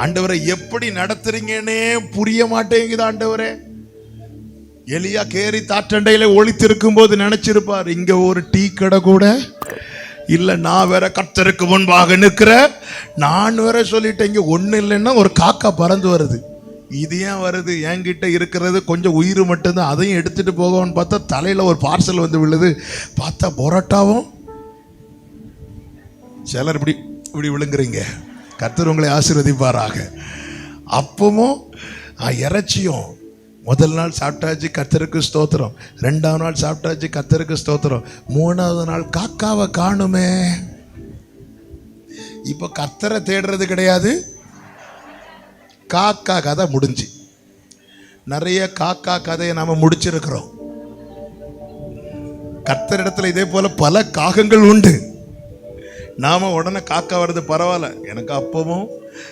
ஆண்டவரை எப்படி நடத்துறீங்கன்னே புரிய மாட்டேங்குது ஆண்டவரே. எலியா கேரி தாற்றண்டையில ஒழித்திருக்கும் போது நினைச்சிருப்பார் இங்க ஒரு டீ கடை கூட இல்ல நான் வேற கர்த்தருக்கு முன்பாக நிற்கிற நான் வேற சொல்லிட்டேன் இங்க இல்லைன்னா ஒரு காக்கா பறந்து வருது. இது ஏன் வருது? என்கிட்ட இருக்கிறது கொஞ்சம் உயிர் மட்டும்தான் அதையும் எடுத்துட்டு போகணும்னு பார்த்தா தலையில ஒரு பார்சல் வந்து விழுது. பார்த்தா பொரோட்டாவும். சிலர் இப்படி இப்படி விழுங்குறீங்க. கர்த்தர் உங்களை ஆசீர்வதிப்பாராக. அப்பமும் இறைச்சியும். முதல் நாள் சாப்பிட்டாச்சு கத்தருக்கு ஸ்தோத்திரம். ரெண்டாவது நாள் சாப்பிட்டாச்சு கத்தருக்கு ஸ்தோத்திரம். மூணாவது நாள் காக்காவை காணுமே. இப்போ கத்தரை தேடுறது கிடையாது. காக்கா கதை முடிஞ்சு. நிறைய காக்கா கதையை நாம் முடிச்சிருக்கிறோம். கத்தரிடத்தில் இதே போல பல காகங்கள் உண்டு. நாம உடனே காக்கா வர்றது பரவாயில்ல. எனக்கு அப்பவும்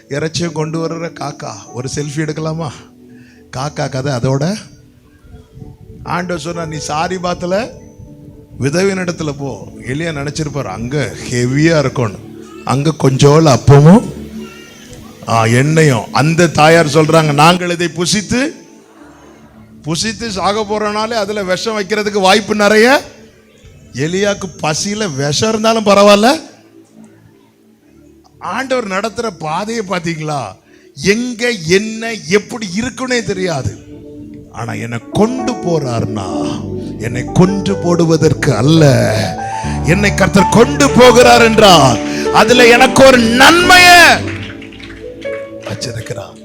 இறைச்சியும் கொண்டு வர்ற காக்கா. ஒரு செல்ஃபி எடுக்கலாமா? காக்கா கதை அதோட. ஆண்டவர் சொன்னா நீ சாரி பாத்துல விதவின் இடத்துல போ. எளியா நினைச்சிருப்பார் அங்க ஹெவியா இருக்கணும். அங்க கொஞ்சோல அப்பவும் எண்ணெயும். அந்த தாயார் சொல்றாங்க நாங்கள் இதை புசித்து புசித்து சாக போறனாலே அதுல விஷம் வைக்கிறதுக்கு வாய்ப்பு நிறைய. எலியாக்கு பசியில விஷம் இருந்தாலும் பரவாயில்ல. ஆண்டவர் நடத்துகிற பாதையை பார்த்தீங்களா? எங்க என்ன எப்படி இருக்குன்னே தெரியாது. ஆனா என்னை கொண்டு போறார்னா என்னை கொண்டு போடுவதற்கு அல்ல. என்னை கர்த்தர் கொண்டு போகிறார் என்றால் அதுல எனக்கு ஒரு நன்மைய வச்சிருக்கிறார்